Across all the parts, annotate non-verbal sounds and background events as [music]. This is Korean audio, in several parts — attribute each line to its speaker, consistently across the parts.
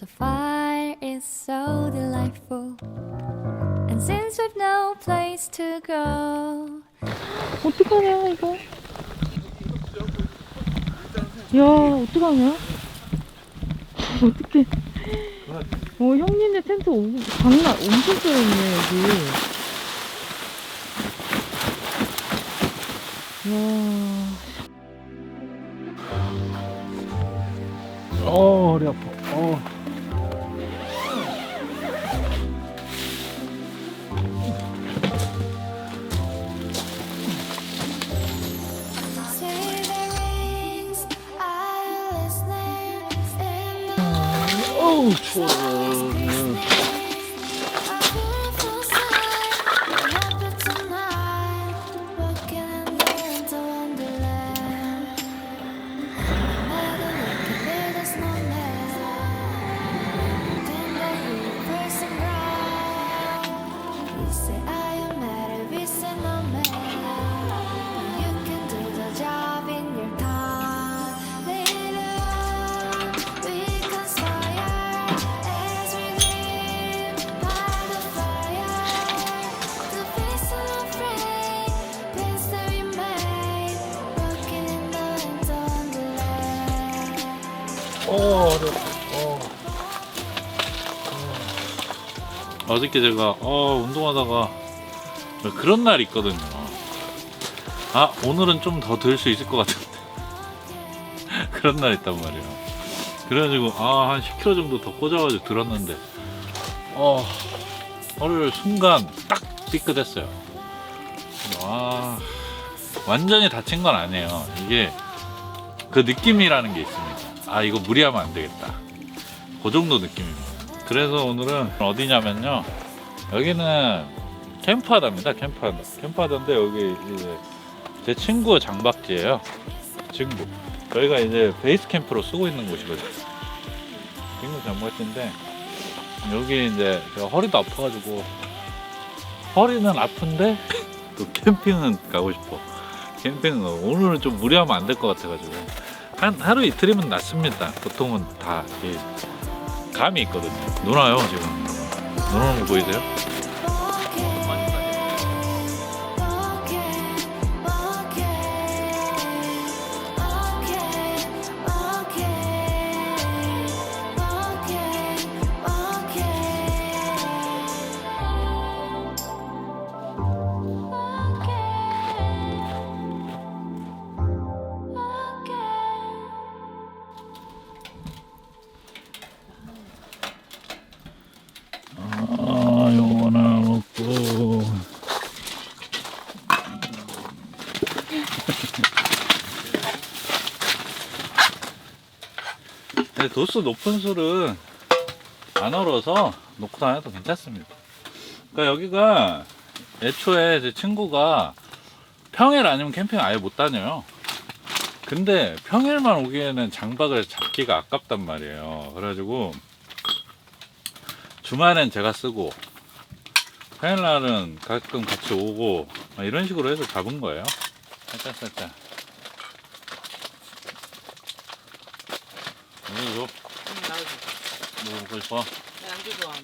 Speaker 1: The fire is so delightful. And since we've no place to go,
Speaker 2: 어떡하냐 이거 야 어떡하냐 어떡해 어 형님네 텐트 오, 장난 엄청 쩔었네 여기
Speaker 3: 야어 허리 아파 어. 어 어저께 제가 어 운동하다가 그런 날 있거든요. 아 오늘은 좀 더 들 수 있을 것 같은데. [laughs] 그런 날 있단 말이야 그래가지고 아 한 10kg 정도 더 꽂아가지고 들었는데 어 허리를 순간 딱 삐끗했어요. 아 완전히 다친 건 아니에요. 이게 그 느낌이라는 게 있습니다. 아 이거 무리하면 안 되겠다. 그 정도 느낌입니다 그래서 오늘은 어디냐면요. 여기는 캠프하다입니다 캠프하다 캠프하다인데 여기 이제 제 친구 장박지예요. 친구. 저희가 이제 베이스 캠프로 쓰고 있는 곳이거든요. 친구 장박지인데 여기 이제 제가 허리도 아파가지고 허리는 아픈데 [laughs] 또 캠핑은 가고 싶어. 캠핑은 오늘은 좀 무리하면 안 될 것 같아가지고. 한 하루 이틀이면 낫습니다. 보통은 다 이게 감이 있거든요 눈 와요 지금 눈 오는 거 보이세요? 네, 도수 높은 술은 안 얼어서 놓고 다녀도 괜찮습니다. 그러니까 여기가 애초에 제 친구가 평일 아니면 캠핑 아예 못 다녀요. 근데 평일만 오기에는 장박을 잡기가 아깝단 말이에요. 그래가지고 주말엔 제가 쓰고 평일날은 가끔 같이 오고 막 이런 식으로 해서 잡은 거예요. 살짝 살짝. 이거 뭐 먹고 싶어?
Speaker 2: 양주 좋아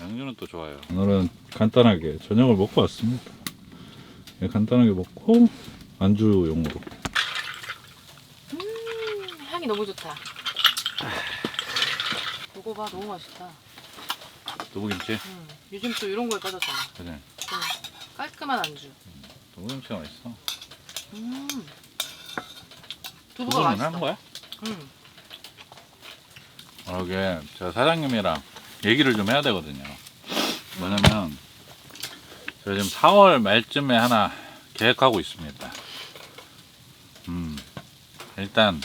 Speaker 3: 양주는 또 좋아요. 오늘은 간단하게 저녁을 먹고 왔습니다. 예, 간단하게 먹고 안주용으로.
Speaker 2: 향이 너무 좋다 이거 봐 너무 맛있다
Speaker 3: 두부김치.
Speaker 2: 음, 요즘 또 이런 거에 빠졌잖아
Speaker 3: 그래.
Speaker 2: 좀 깔끔한 안주
Speaker 3: 두부김치가 맛있어.
Speaker 2: 음. 두부가
Speaker 3: 두부는
Speaker 2: 맛있어
Speaker 3: 한 거야?
Speaker 2: 음.
Speaker 3: 아, 이게 제가 사장님이랑 얘기를 좀 해야 되거든요. 뭐냐면 제가 지금 4월 말쯤에 하나 계획하고 있습니다. 음, 일단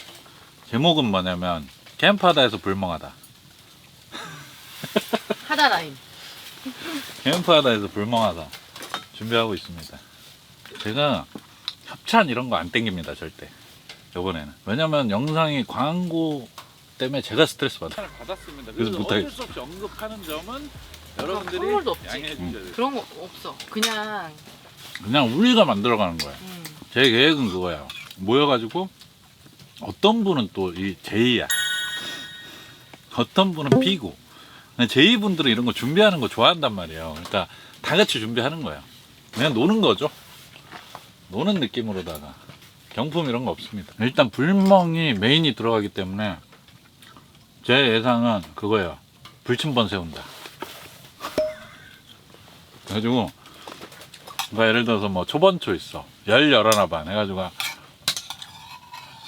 Speaker 3: 제목은 뭐냐면 캠프하다에서 불멍하다. [laughs]
Speaker 2: 하다라인
Speaker 3: 캠프하다에서 불멍하다 준비하고 있습니다. 제가 협찬 이런 거 안 땡깁니다 절대. 이번에는 왜냐면 영상이 광고 때문에 제가 스트레스 받아요. 받았습니다. 그래서 그래서 못하겠- 어쩔 수 없이 언급하는 점은
Speaker 2: 여러분들이 선물도 없지.
Speaker 3: 양해해 주셔야
Speaker 2: 그런 거 없어 그냥
Speaker 3: 그냥 우리가 만들어가는 거예요.
Speaker 2: 음.
Speaker 3: 제 계획은 그거예요. 모여가지고 어떤 분은 또 이 제이야. 어떤 분은 피고 제이 분들은 이런 거 준비하는 거 좋아한단 말이에요. 그러니까 다 같이 준비하는 거예요. 그냥 노는 거죠. 노는 느낌으로다가 경품 이런 거 없습니다. 일단 불멍이 메인이 들어가기 때문에 제 예상은 그거예요. 불침번 세운다. 그래가지고 그러니까 예를 들어서 뭐 초번초 있어. 열 열하나 반 해가지고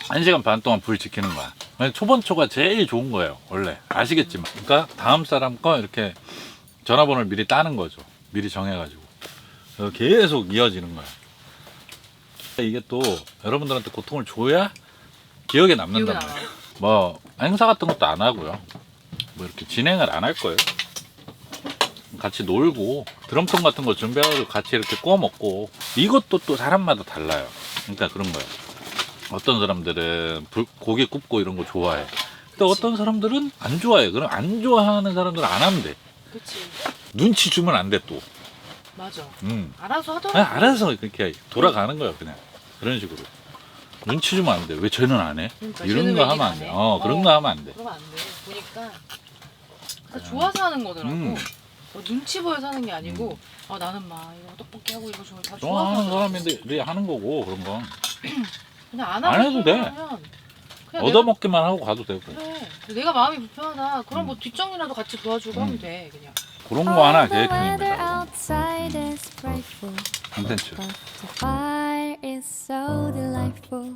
Speaker 3: 한 시간 반 동안 불 지키는 거야. 초번초가 제일 좋은 거예요. 원래 아시겠지만. 그러니까 다음 사람 거 이렇게 전화번호를 미리 따는 거죠. 미리 정해가지고. 계속 이어지는 거야. 이게 또 여러분들한테 고통을 줘야 기억에 남는단 말이에요. 뭐 행사 같은 것도 안 하고요. 뭐 이렇게 진행을 안 할 거예요. 같이 놀고 드럼통 같은 거 준비해가지고 같이 이렇게 구워 먹고 이것도 또 사람마다 달라요. 그러니까 그런 거예요. 어떤 사람들은 불- 고기 굽고 이런 거 좋아해. 근데 어떤 사람들은 안 좋아해. 그럼 안 좋아하는 사람들은 안 하면 돼.
Speaker 4: 그치.
Speaker 3: 눈치 주면 안 돼 또.
Speaker 4: 맞아.
Speaker 3: 음.
Speaker 4: 알아서 하더라고.
Speaker 3: 그냥 알아서 그렇게 돌아가는 거야 그냥 그런 식으로. 눈치 주면 안 돼. 왜 쟤는 안 해?
Speaker 4: 그러니까
Speaker 3: 이런
Speaker 4: 쟤는
Speaker 3: 거
Speaker 4: 왜
Speaker 3: 하면
Speaker 4: 이거 안안
Speaker 3: 돼.
Speaker 4: 해?
Speaker 3: 어 그런
Speaker 4: 어.
Speaker 3: 거 하면 안 돼.
Speaker 4: 그러면 안 돼. 보니까 다 좋아서 하는 거더라고.
Speaker 3: 음.
Speaker 4: 뭐 눈치 보여서 하는 게 아니고 아 나는 막 이거 떡볶이 하고 이거 좋아 다 좋아서
Speaker 3: 좋아하는
Speaker 4: 하는 거야.
Speaker 3: 사람인데 하는 거고 그런 건 [clears throat]
Speaker 4: 그냥 안,
Speaker 3: 안
Speaker 4: 하고
Speaker 3: 해도 돼.
Speaker 4: 그냥
Speaker 3: 얻어먹기만 하고 가도 되고
Speaker 4: 내가, 그래. 내가 마음이 불편하다. 그럼 뭐
Speaker 3: 음.
Speaker 4: 뒷정리라도 같이 도와주고
Speaker 3: 음.
Speaker 4: 하면 돼 그냥.
Speaker 3: 그런 거 하나 계획입니다. 컨텐츠.
Speaker 1: but the fire is so delightful.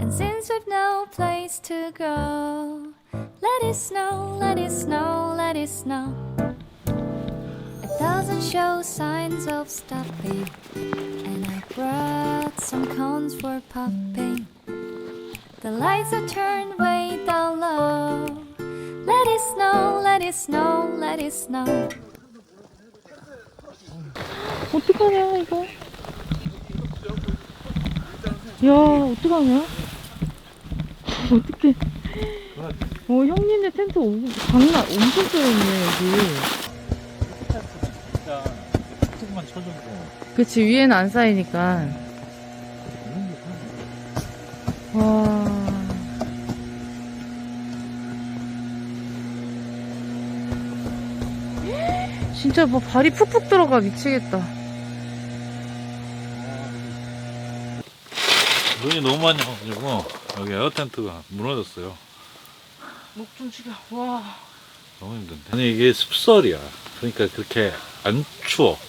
Speaker 1: And since we've no place to go, let it snow, let it snow, let it snow. It doesn't show signs of stopping, and I brought some cones for popping. The lights are turned way down low. Let it snow, let it snow, let it snow.
Speaker 2: 어떡하냐 이거 야 어떡하냐? 어떡해. 어 형님네 텐트 오, 장난 엄청 쩔었네 여기.
Speaker 3: 조금만
Speaker 2: 그치 위에는 안 쌓이니까. 와. 진짜 뭐 발이 푹푹 들어가 미치겠다
Speaker 3: 눈이 너무 많이 와가지고 여기 에어 텐트가 무너졌어요.
Speaker 4: 목 좀 죽여. 와.
Speaker 3: 너무 힘든데. 아니 이게 습설이야. 그러니까 그렇게 안 추워.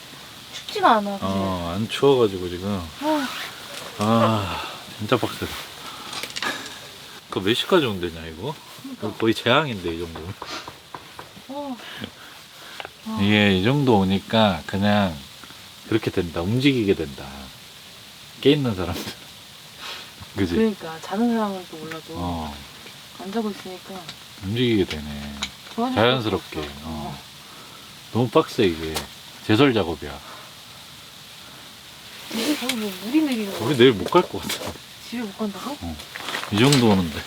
Speaker 4: 춥지가 않아.
Speaker 3: 어, 안 추워가지고 지금
Speaker 4: 아,
Speaker 3: 아 진짜 빡세다. 그거 몇 시까지 온대냐 이거? 이거 거의 재앙인데 이 정도.
Speaker 4: 어.
Speaker 3: 이게 이 정도 오니까 그냥 그렇게 된다. 움직이게 된다. 깨 있는 사람들. 그지?
Speaker 4: 그러니까 자는 사람은 또 몰라도
Speaker 3: 어,
Speaker 4: 안 자고 있으니까
Speaker 3: 움직이게 되네. 자연스럽게.
Speaker 4: 없어.
Speaker 3: 어. 너무 빡세 이게. 제설 작업이야.
Speaker 4: 이게 뭐 물이 내리는 거.
Speaker 3: 우리 내일 못 갈 것 같아.
Speaker 4: 집에 못 간다고?
Speaker 3: 이 정도 오는데.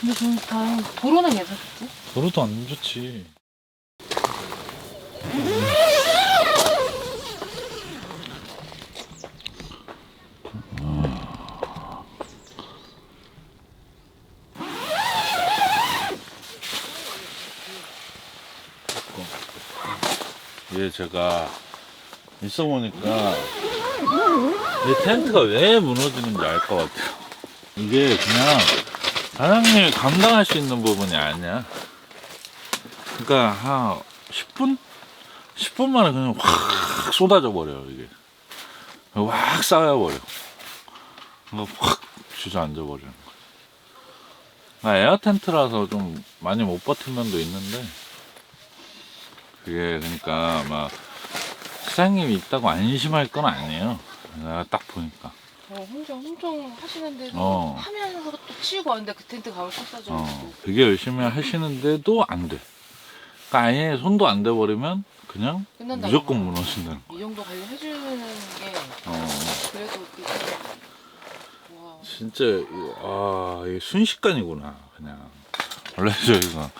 Speaker 4: 근데 저는 다행 도로는 괜찮겠지?
Speaker 3: 도로도 안 좋지. 제가 있어 보니까 이 텐트가 왜 무너지는지 알 것 같아요. 이게 그냥 사장님이 감당할 수 있는 부분이 아니야. 그러니까 한 10분? 10분 만에 그냥 확 쏟아져 버려요, 이게. 확 쌓여버려. 확 주저앉아. 나 에어 텐트라서 좀 많이 못 버틴 면도 있는데, 그게 그러니까 막 사장님이 있다고 안심할 건 아니에요. 내가 딱 보니까.
Speaker 4: 어, 혼자 혼종 하시는데도
Speaker 3: 어.
Speaker 4: 하면서 또 치우고 왔는데 그 텐트 가을 쏟아져.
Speaker 3: 어, 되게 열심히 하시는데도 안 돼. 그러니까 아예 손도 안 대버리면 그냥
Speaker 4: 끝난다.
Speaker 3: 무조건 무너진다는 거.
Speaker 4: 이 정도 관리해주는 게
Speaker 3: 어,
Speaker 4: 그래도 그게 와.
Speaker 3: 진짜 이거, 아 이게 순식간이구나 그냥. 원래 저희가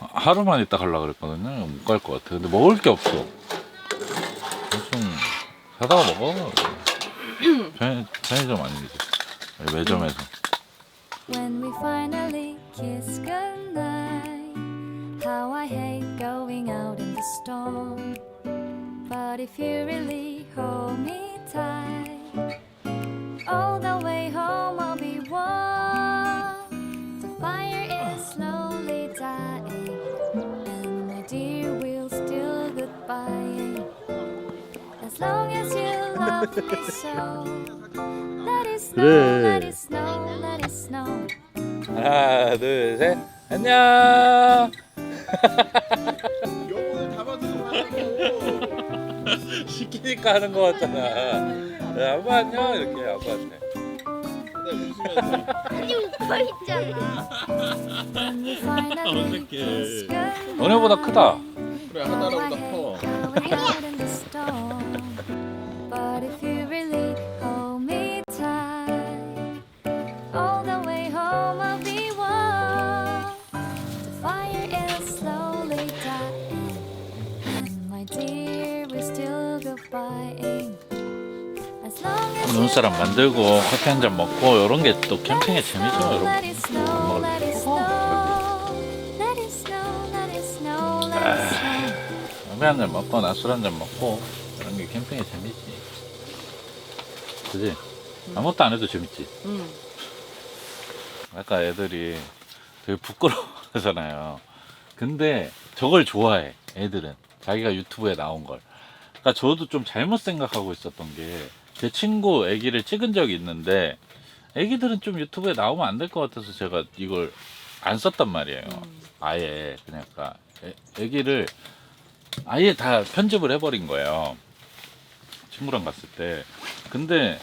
Speaker 3: 하루만 있다 가려고 그랬거든요. 못 갈 것 같아. 근데 먹을 게 없어. 좀 사다가 먹어. 편, 편의점 아니지. 매점에서.
Speaker 1: When we finally kiss goodnight, how I hate going out in the storm. But if you really hold me tight, all the
Speaker 3: 그래.
Speaker 1: let it snow, let it snow.
Speaker 3: 하나 둘셋 안녕
Speaker 5: 영혼을 담아두고 하라고.
Speaker 3: 시키니까 하는 거 같잖아 야, 아빠 안녕 이렇게 아빠한테
Speaker 5: 웃으면서.
Speaker 1: Finally
Speaker 3: 어떡해.
Speaker 1: kiss goodnight.
Speaker 3: 너네보다 크다
Speaker 5: 그래 하나보다 커.
Speaker 3: 사람 만들고 커피 한 잔 먹고 이런 게 또 캠핑의 재미죠 여러분
Speaker 1: Let it snow, let it snow, let it snow, let it snow, let it snow.
Speaker 3: 커피 한잔 먹고 낮술 한 잔 먹고 이런 게 캠핑의 재미지 그지? 아무것도 안 해도 재밌지
Speaker 4: 응.
Speaker 3: 아까 애들이 되게 부끄러워하잖아요. 근데 저걸 좋아해, 애들은. 자기가 유튜브에 나온 걸. 그러니까 저도 좀 잘못 생각하고 있었던 게, 제 친구 애기를 찍은 적이 있는데, 애기들은 좀 유튜브에 나오면 안 될 것 같아서 제가 이걸 안 썼단 말이에요.
Speaker 4: 음.
Speaker 3: 아예. 그러니까, 애, 애기를 아예 다 편집을 해버린 거예요. 친구랑 갔을 때. 근데,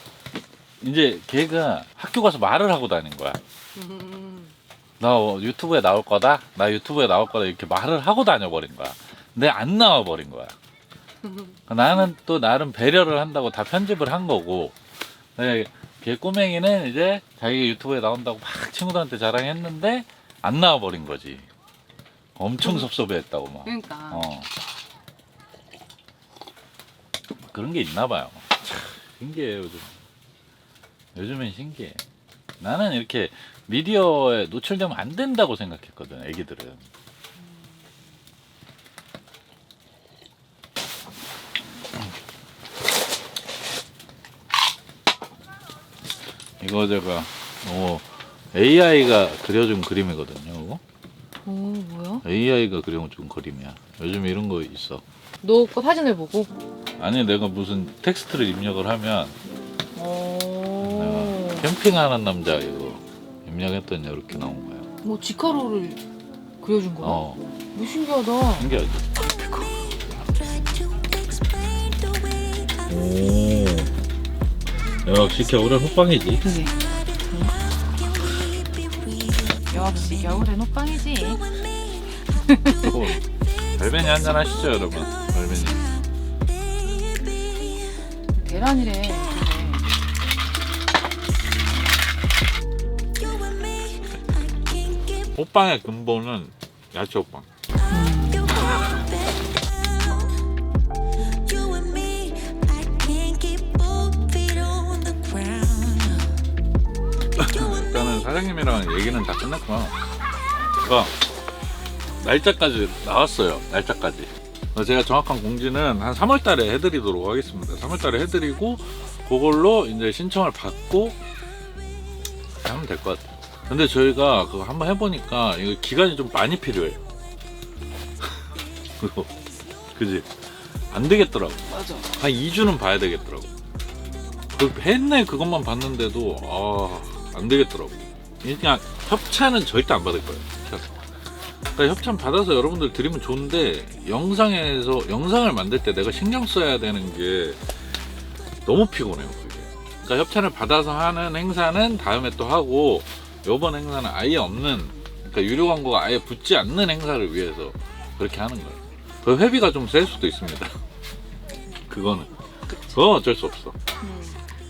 Speaker 3: 이제 걔가 학교 가서 말을 하고 다닌 거야.
Speaker 4: 음.
Speaker 3: 나 어, 유튜브에 나올 거다? 나 유튜브에 나올 거다? 이렇게 말을 하고 다녀버린 거야. 근데 안 나와버린 거야. 나는 또 나름 배려를 한다고 다 편집을 한 거고, 네, 걔 꼬맹이는 이제 자기 유튜브에 나온다고 막 친구들한테 자랑했는데, 안 나와버린 거지. 엄청 섭섭해했다고 막.
Speaker 4: 그러니까.
Speaker 3: 어. 그런 게 있나 봐요. 참, 신기해요, 요즘. 요즘엔 신기해. 나는 이렇게 미디어에 노출되면 안 된다고 생각했거든, 애기들은. 이거 제가, 어, AI가 그려준 그림이거든요, 이거.
Speaker 4: 오 뭐야?
Speaker 3: AI가 그려준 그림이야. 요즘 이런 거 있어.
Speaker 4: 너거 사진을 보고.
Speaker 3: 아니 내가 무슨 텍스트를 입력을 하면
Speaker 4: 오.
Speaker 3: 내가 캠핑하는 남자 이거 입력했더니 이렇게 나온 거야.
Speaker 4: 뭐 지카로를 그려준 거야?
Speaker 3: 어,
Speaker 4: 뭐 신기하다.
Speaker 3: 신기하지. 오, 역시 겨울엔 호빵이지.
Speaker 4: 그지. 역시 겨울엔 호빵이지.
Speaker 3: 그리고 별배니 한잔 하시죠, 여러분. 별배니.
Speaker 4: 계란이래. 근데.
Speaker 3: 호빵의 근본은 야채 호빵. 사장님이랑 얘기는 다 끝냈구나. 그러니까 날짜까지 나왔어요. 날짜까지. 제가 정확한 공지는 한 3월 달에 해드리도록 하겠습니다. 3월 달에 해드리고 그걸로 이제 신청을 받고 하면 될 것 같아요. 근데 저희가 그거 한번 해보니까 이거 기간이 좀 많이 필요해. [laughs] 그거 그지? 안 되겠더라고.
Speaker 4: 맞아.
Speaker 3: 한 2주는 봐야 되겠더라고. 그 했네 그것만 봤는데도 아 안 되겠더라고. 그냥 협찬은 절대 안 받을 거예요. 그러니까 협찬 받아서 여러분들 드리면 좋은데 영상에서 영상을 만들 때 내가 신경 써야 되는 게 너무 피곤해요. 그게. 그러니까 협찬을 받아서 하는 행사는 다음에 또 하고 요번 행사는 아예 없는 그러니까 유료 광고가 아예 붙지 않는 행사를 위해서 그렇게 하는 거예요. 그 회비가 좀 셀 수도 있습니다. [laughs] 그거는 그건 어쩔 수 없어.
Speaker 4: 음.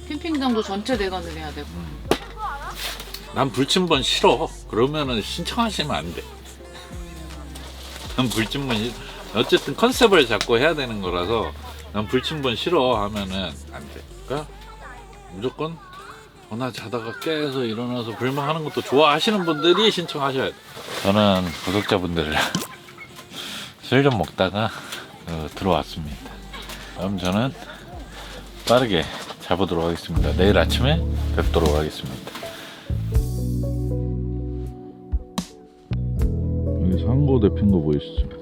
Speaker 4: 캠핑장도 전체 대관을 해야 되고.
Speaker 3: 난 불침번 싫어. 그러면은 신청하시면 안 돼. 난 불침번 싫. 어쨌든 컨셉을 잡고 해야 되는 거라서 난 불침번 싫어 하면은 안 돼. 그러니까 무조건 어, 나 자다가 깨서 일어나서 불멍하는 것도 좋아하시는 분들이 신청하셔야 돼. 저는 구독자분들을 [laughs] 술 좀 먹다가 어, 들어왔습니다. 그럼 저는 빠르게 자보도록 하겠습니다. 내일 아침에 뵙도록 하겠습니다. 상고 대핀 거 보이시죠?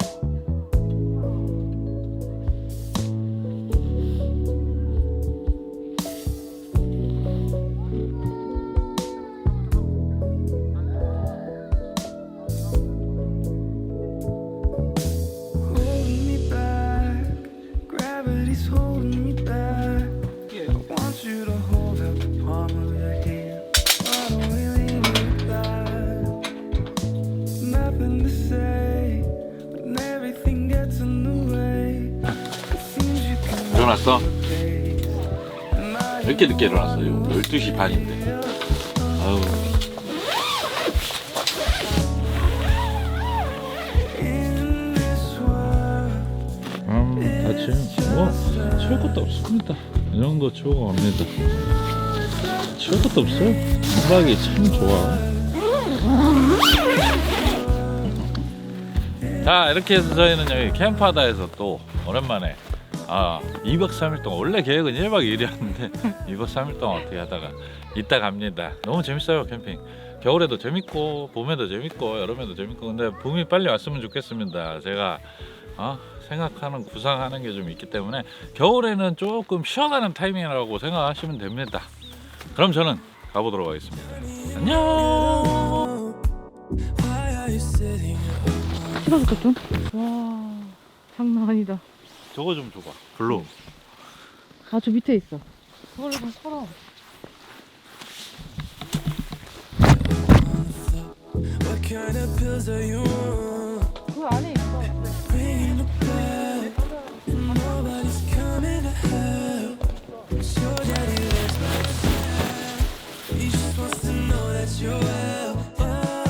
Speaker 3: 일어났어? 왜 이렇게 늦게 일어났어요? 12시 반인데. 아우. 음, 뭐 치울 것도 없습니다. 이 정도 치우고 갑니다. 치울 것도 없어요. 음악이 참 좋아. 자 이렇게 해서 저희는 여기 캠프하다에서 또 오랜만에 아 2박 3일 동안 원래 계획은 1박 2일이었는데 2박 [laughs] 3일 동안 어떻게 하다가 이따 갑니다. 너무 재밌어요 캠핑. 겨울에도 재밌고 봄에도 재밌고 여름에도 재밌고 근데 봄이 빨리 왔으면 좋겠습니다. 제가 어? 생각하는 구상하는 게 좀 있기 때문에 겨울에는 조금 쉬어가는 타이밍이라고 생각하시면 됩니다. 그럼 저는 가보도록 하겠습니다. 안녕.
Speaker 2: 좀? 와 장난 아니다.
Speaker 3: 저거 좀 줘봐. 블루.
Speaker 2: 아 저 밑에 있어. 그걸로 좀 털어.
Speaker 6: What kind of pills are you on?
Speaker 2: 그 안에 있어.